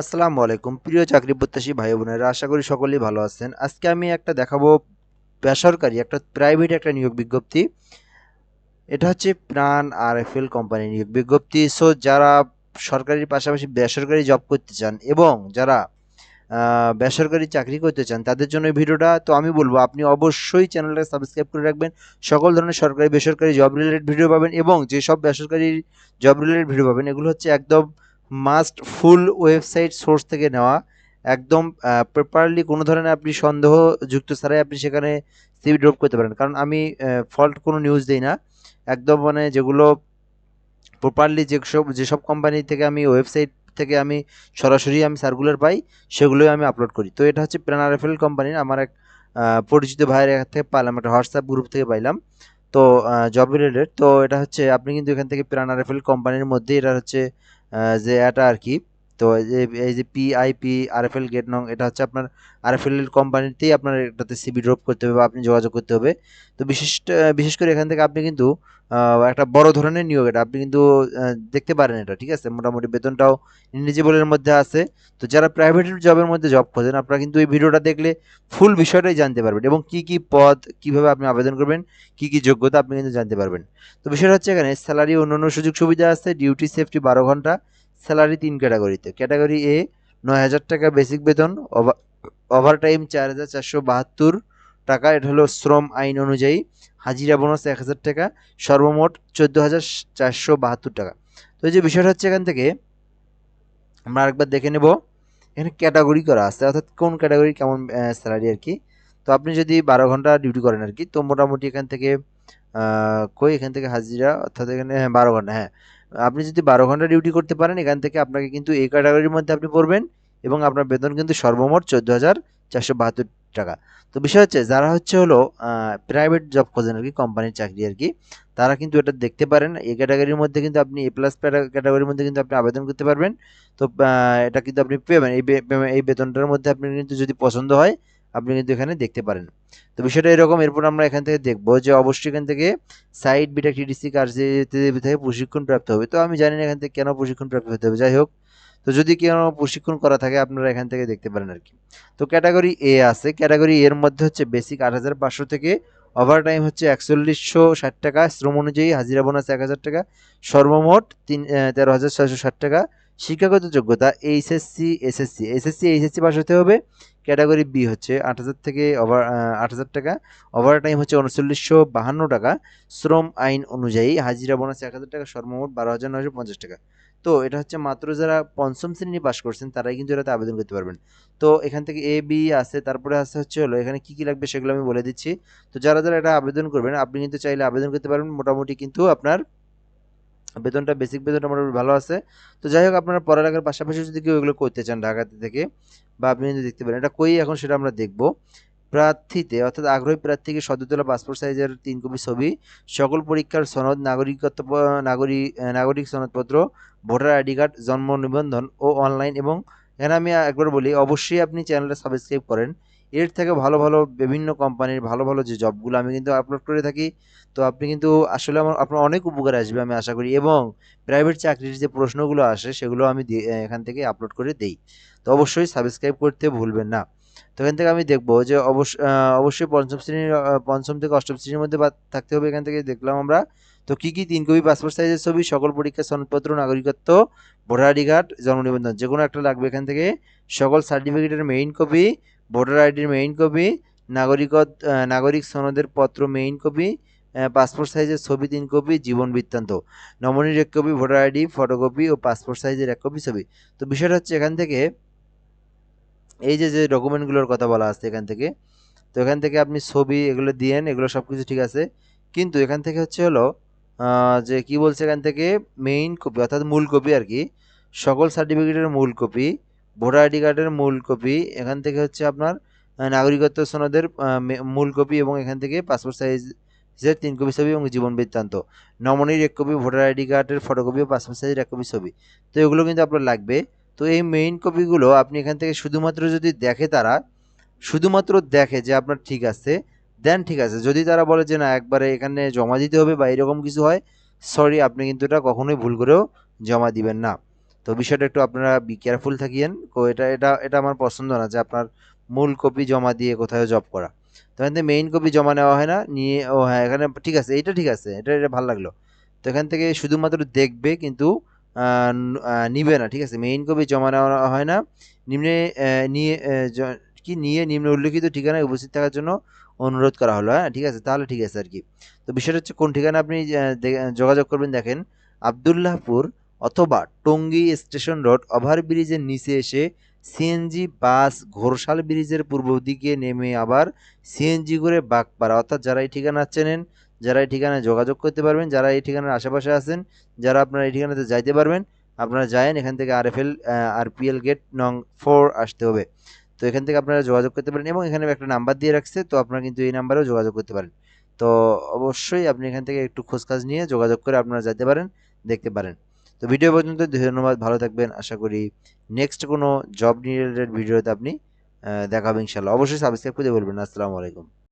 আসসালামু আলাইকুম। প্রিয় চাকরি প্রত্যাশী ভাই বোনেরা, আশা করি সকলেই ভালো আছেন। আজকে আমি একটা দেখাবো বেসরকারি, একটা প্রাইভেট একটা নিয়োগ বিজ্ঞপ্তি। এটা হচ্ছে প্রাণ আর এফ এল কোম্পানি নিয়োগ বিজ্ঞপ্তি। সো যারা সরকারির পাশাপাশি বেসরকারি জব করতে চান এবং যারা বেসরকারি চাকরি করতে চান, তাদের জন্য এই ভিডিওটা, তো আমি বলব, আপনি অবশ্যই চ্যানেলটা সাবস্ক্রাইব করে রাখবেন। সকল ধরনের সরকারি, বেসরকারি জব রিলেটেড ভিডিও পাবেন এবং যেসব বেসরকারি জব রিলেটেড ভিডিও পাবেন, এগুলো হচ্ছে একদম মাস্ট ফুল ওয়েবসাইট সোর্স থেকে নেওয়া। একদম প্রপারলি কোনো ধরনের আপনি সন্দেহযুক্ত ছাড়াই আপনি সেখানে সিভি ড্রপ করতে পারেন। কারণ আমি ফল্ট কোনো নিউজ দিই না। একদম মানে যেগুলো প্রপারলি যেসব যেসব কোম্পানি থেকে আমি ওয়েবসাইট থেকে আমি সরাসরি আমি সার্কুলার পাই, সেগুলোই আমি আপলোড করি। তো এটা হচ্ছে প্রেনার এফএল কোম্পানির আমার এক পরিচিত ভাইয়ের কাছ থেকে পাইলাম, একটা হোয়াটসঅ্যাপ গ্রুপ থেকে পাইলাম। তো জব রিলেটেড তো এটা হচ্ছে, আপনি কিন্তু এখান থেকে প্রাণ আরএফএল কোম্পানির মধ্যে এটা হচ্ছে যে এটা আর কি তো এই যে- পিআইপি আরএফএল গেট নং এটা হচ্ছে আপনার আরএফএল কোম্পানিতেই আপনার এটাতে সিবি ড্রপ করতে হবে বা আপনি যোগাযোগ করতে হবে। তো বিশেষ বিশেষ করে এখান থেকে আপনি কিন্তু একটা বড় ধরনের নিয়োগ, এটা আপনি কিন্তু দেখতে পারেন এটা, ঠিক আছে? মোটামুটি বেতনটাও ইলিজিবলের মধ্যে আছে। তো যারা প্রাইভেট জবের মধ্যে জব খোঁজেন, আপনারা কিন্তু এই ভিডিওটা দেখলে ফুল বিষয়টাই জানতে পারবেন এবং কি কি পদ, কীভাবে আপনি আবেদন করবেন, কি কি যোগ্যতা আপনি কিন্তু জানতে পারবেন। তো বিষয়টা হচ্ছে এখানে স্যালারি অন্যান্য সুযোগ সুবিধা আছে ডিউটি সেফটি বারো ঘণ্টা স্যালারি তিন ক্যাটাগরিতে। ক্যাটাগরি এ নয় হাজার টাকা বেসিক বেতন ওভার টাইম চার হাজার চারশো বাহাত্তর টাকা, এটা হলো শ্রম আইন অনুযায়ী। হাজিরা বোনাস এক হাজার টাকা, সর্বমোট চোদ্দ হাজার চারশো বাহাত্তর টাকা। তো এই যে বিষয়টা হচ্ছে এখান থেকে, আমরা আরেকবার দেখে নেব, এখানে ক্যাটাগরি করা আছে, অর্থাৎ কোন ক্যাটাগরি কেমন স্যালারি আর কি। তো আপনি যদি বারো ঘণ্টা ডিউটি করেন আর কি, তো মোটামুটি এখান থেকে কই এখান থেকে হাজিরা? অর্থাৎ এখানে হ্যাঁ বারো ঘণ্টা হ্যাঁ। আপনি যদি বারো ঘণ্টা ডিউটি করতে পারেন, এখান থেকে আপনাকে কিন্তু এই ক্যাটাগরির মধ্যে আপনি পড়বেন এবং আপনার বেতন কিন্তু সর্বমোট চোদ্দ হাজার চারশো বাহাত্তর টাকা। তো বিষয় হচ্ছে, যারা হচ্ছে হলো প্রাইভেট জব খোঁজেন আর কি কোম্পানির চাকরি আর কি, তারা কিন্তু এটা দেখতে পারেন। এই ক্যাটাগরির মধ্যে কিন্তু আপনি এ প্লাস ক্যাটাগরির মধ্যে কিন্তু আপনি আবেদন করতে পারবেন। তো এটা কিন্তু আপনি পেবেন এই এই বেতনটার মধ্যে আপনি কিন্তু যদি পছন্দ হয় আপনি কিন্তু এখানে দেখতে পারেন। তো বিষয়টা এরকম এরপর আমরা এখান থেকে দেখব যে অবশ্যই এখান থেকে সাইড বিটা টিডিসি কার্যক্রম থেকে প্রশিক্ষণ প্রাপ্ত হবে। তো আমি জানি না এখান থেকে কেন প্রশিক্ষণ প্রাপ্ত হতে হবে। যাই হোক তো যদি কেন প্রশিক্ষণ করা থাকে আপনারা এখান থেকে দেখতে পারেন আর কি। তো ক্যাটাগরি এ আছে। ক্যাটাগরি এর মধ্যে হচ্ছে বেসিক আট হাজার পাঁচশো থেকে ওভার টাইম হচ্ছে একচল্লিশশো ষাট টাকা। শ্রম অনুযায়ী হাজিরা বোনাস এক হাজার টাকা। সর্বমোট তিন তেরো হাজার ছয়শো ষাট টাকা। শিক্ষাগত যোগ্যতা HSC SSC SSC HSC pass হতে হবে। ক্যাটাগরি বি হচ্ছে আট হাজার থেকে ওভার আট হাজার টাকা। ওভার টাইম হচ্ছে উনচল্লিশশো বাহান্ন টাকা। শ্রম আইন অনুযায়ী হাজিরা বোনাস এক হাজার টাকা সর্বমোট বারো হাজার নয়শো পঞ্চাশ টাকা। তো এটা হচ্ছে মাত্র যারা পঞ্চম শ্রেণি পাস করছেন, তারাই কিন্তু এটাতে আবেদন করতে পারবেন। তো এখান থেকে এ বি আছে, তারপরে আছে হচ্ছে হলো, এখানে কী কী লাগবে সেগুলো আমি বলে দিচ্ছি। তো যারা যারা এটা আবেদন করবেন, আপনি কিন্তু চাইলে আবেদন করতে পারবেন। মোটামুটি কিন্তু আপনার বেতনটা বেসিক বেতনটা মোটামুটি ভালো আছে। তো যাই হোক, আপনারা পড়ালেখার পাশাপাশি যদি কেউ এগুলো করতে চান ঢাকাতে থেকে বা আপনি যদি দেখতে পারেন, এটা কই এখন সেটা আমরা দেখব। প্রার্থীতে, অর্থাৎ আগ্রহী প্রার্থীকে সদ্য তোলা পাসপোর্ট সাইজের তিন কপি ছবি, সকল পরীক্ষার সনদ, নাগরিকত্ব নাগরিক নাগরিক সনদপত্র, ভোটার আইডি কার্ড, জন্ম নিবন্ধন ও অনলাইন এবং এখানে আমি একবার বলি, অবশ্যই আপনি চ্যানেলটা সাবস্ক্রাইব করেন। এর থেকে ভালো ভালো বিভিন্ন কোম্পানির ভালো ভালো যে জবগুলো আমি কিন্তু আপলোড করে থাকি, তো আপনি কিন্তু আসলে আমার, আপনার অনেক উপকার আসবে আমি আশা করি। এবং প্রাইভেট চাকরির যে প্রশ্নগুলো আসে, সেগুলো আমি এখান থেকে আপলোড করে দেই। তো অবশ্যই সাবস্ক্রাইব করতে ভুলবেন না। তো এখান থেকে আমি দেখব যে অবশ্য অবশ্যই পঞ্চম শ্রেণির পঞ্চম থেকে অষ্টম শ্রেণির মধ্যে থাকতে হবে এখান থেকে দেখলাম আমরা। তো কী কী তিন কপি পাসপোর্ট সাইজের ছবি, সকল পরীক্ষা সনদপত্র, নাগরিকত্ব, ভোটার আইডি কার্ড জন্ম নিবন্ধন যে কোনো একটা লাগবে এখান থেকে। সকল সার্টিফিকেটের মেইন কপি ভোটার আইডির মেইন কপি নাগরিকত আহ, নাগরিক সনদের পত্র মেইন কপি পাসপোর্ট সাইজের ছবি তিন কপি জীবন বৃত্তান্ত। নমনির এক কপি ভোটার আইডি ফটোকপি ও পাসপোর্ট সাইজের এক কপি ছবি। তো বিষয়টা হচ্ছে এখান থেকে এই যে যে ডকুমেন্টগুলোর কথা বলা আছে এখান থেকে তো এখান থেকে আপনি ছবি এগুলো দিয়েন এগুলো সব কিছু ঠিক আছে। কিন্তু এখান থেকে হচ্ছে হলো যে কি বলছে এখান থেকে মেইন কপি অর্থাৎ মূল কপি আর কি সকল সার্টিফিকেটের মূল কপি ভোটার আইডি কার্ডের মূল কপি, এখান থেকে হচ্ছে আপনার নাগরিকত্ব সনদের মূল কপি এবং এখান থেকে পাসপোর্ট সাইজের তিন কপি ছবি এবং জীবন বৃত্তান্ত। নমনির এক কপি, ভোটার আইডি কার্ডের ফটোকপি ও পাসপোর্ট সাইজের এক কপি ছবি। তো এগুলো কিন্তু আপনার লাগবে। তো এই মেইন কপিগুলো আপনি এখান থেকে শুধুমাত্র যদি দেখে তারা, শুধুমাত্র দেখে যে আপনার ঠিক আছে দেন ঠিক আছে। যদি তারা বলে যে না, একবারে এখানে জমা দিতে হবে বা এরকম কিছু হয় সরি আপনি কিন্তু এটা কখনোই ভুল করেও জমা দিবেন না। তো বিষয়টা একটু আপনারা বি কেয়ারফুল থাকিয়েন। এটা এটা এটা আমার পছন্দ না যে আপনার মূল কপি জমা দিয়ে কোথাও জব করা। তো এখান থেকে মেইন কপি জমা নেওয়া হয় না, নিয়ে, ও হ্যাঁ এখানে ঠিক আছে, এইটা ঠিক আছে, এটা এটা ভালো লাগল। তো এখান থেকে শুধুমাত্র দেখবে কিন্তু নিবে না, ঠিক আছে? মেইন কপি জমা নেওয়া হয় না, নিম্নে নিয়ে কি নিয়ে নিম্নে উল্লেখিত ঠিকানায় উপস্থিত থাকার জন্য অনুরোধ করা হলো হ্যাঁ ঠিক আছে? তাহলে ঠিক আছে আর কি। তো বিষয়টা হচ্ছে কোন ঠিকানা আপনি যোগাযোগ করবেন দেখেন, আবদুল্লাহপুর অথবা টঙ্গী স্টেশন রোড ওভারব্রিজের নিচে এসে সিএনজি বাস ঘোরশাল ব্রিজের পূর্ব দিকে নেমে আবার সিএনজি করে বাগপাড়া। অর্থাৎ যারা এই ঠিকানা চেনেন, যারা এই ঠিকানায় যোগাযোগ করতে পারবেন, যারা এই ঠিকানার আশেপাশে আছেন, যারা আপনারা এই ঠিকানাতে যাইতে পারবেন, আপনারা যায়েন, এখান থেকে আরএফএল আরপিএল গেট নং ফোর আসতে হবে। তো এখান থেকে আপনারা যোগাযোগ করতে পারেন এবং এখানে একটা নাম্বার দিয়ে রাখছে, তো আপনারা কিন্তু এই নাম্বারেও যোগাযোগ করতে পারেন। তো অবশ্যই আপনি এখান থেকে একটু খোঁজকাজ নিয়ে যোগাযোগ করে আপনারা যেতে পারেন, দেখতে পারেন। তো ভিডিও পর্যন্ত, ধন্যবাদ, ভালো থাকবেন। আশা করি নেক্সট কোনো জব রিলেটেড ভিডিওতে আপনি দেখাবেন ইনশাল্লাহ অবশ্যই সাবস্ক্রাইব করে বলবেন আসসালামু আলাইকুম।